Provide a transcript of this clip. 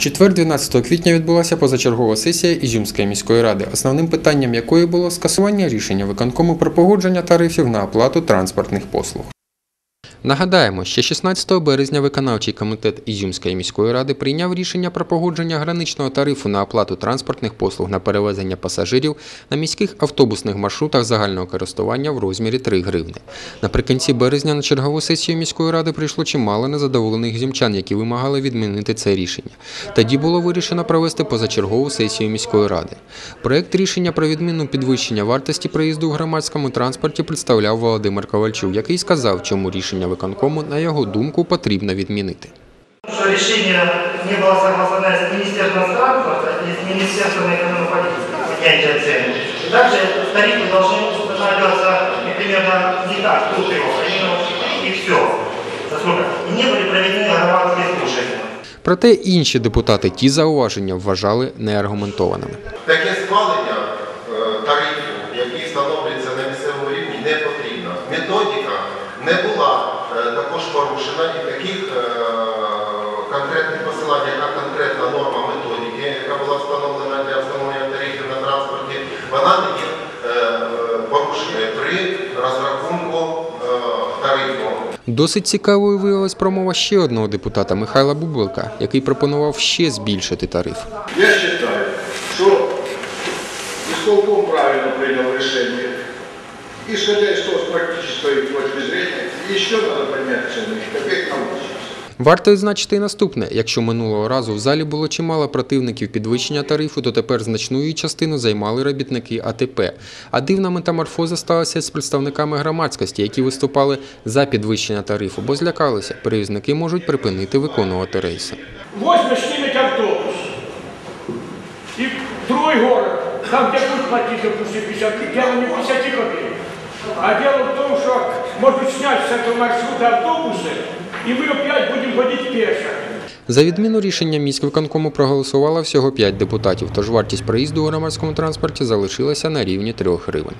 четвер, 12 квітня, відбулася позачергова сесія Ізюмської міської ради, основним питанням якої було скасування рішення виконкому про погодження тарифів на оплату транспортних послуг. Нагадаємо, ще 16 березня виконавчий комітет Ізюмської міської ради прийняв рішення про погодження граничного тарифу на оплату транспортних послуг на перевезення пасажирів на міських автобусних маршрутах загального користування в розмірі 3 гривни. Наприкінці березня на чергову сесію міської ради прийшло чимало незадоволених зімчан, які вимагали відмінити це рішення. Тоді було вирішено провести позачергову сесію міської ради. Проект рішення про відміну підвищення вартості проїзду в громадському транспорті представляв Володимир Ковальчук, який сказав, чому рішення виконкому, на його думку, потрібно відмінити. что решение не было согласовано с Министерством транспорта и с Министерством экономики поднятия цен. И также тарифы должны устанавливаться ну, примерно не так, тут его, именно и все. За сколько? И не были проведены громадские слушания. Проте інші депутати ті зауваження вважали неаргументованими. Таке схвалення е, тарифів, які встановлюються на місцевому рівні, не потрібно. Методика не була е, також порушена і таких е, конкретних посилань, яка конкретна норма методики, яка була встановлена для встановлення тарифів на транспорті, вона не є е, порушеною при розрахунку е, тарифу. Досить цікавою виявилась промова ще одного депутата Михайла Бублика, який пропонував ще збільшити тариф. Я считаю, что исполком правильно принял решение. Исходя из того, с практической точки зрения, еще надо поднять цены, копейк на 80. Варто відзначити і наступне: якщо минулого разу в залі було чимало противників підвищення тарифу, то тепер значну її частину займали робітники АТП. А дивна метаморфоза сталася з представниками громадськості, які виступали за підвищення тарифу, бо злякалися, перевізники можуть припинити виконувати рейси. Возьмешь снимет автобус. И в другой город, там, будет платить, допустим, 50, дело не 50 копеек. А дело в том, что могут снять с этого маршрута автобусы, и мы опять будем ходить пешо. За відміну рішення міськвиконкому проголосувало всього 5 депутатів, тож вартість проїзду у громадському транспорті залишилася на рівні 3 гривень.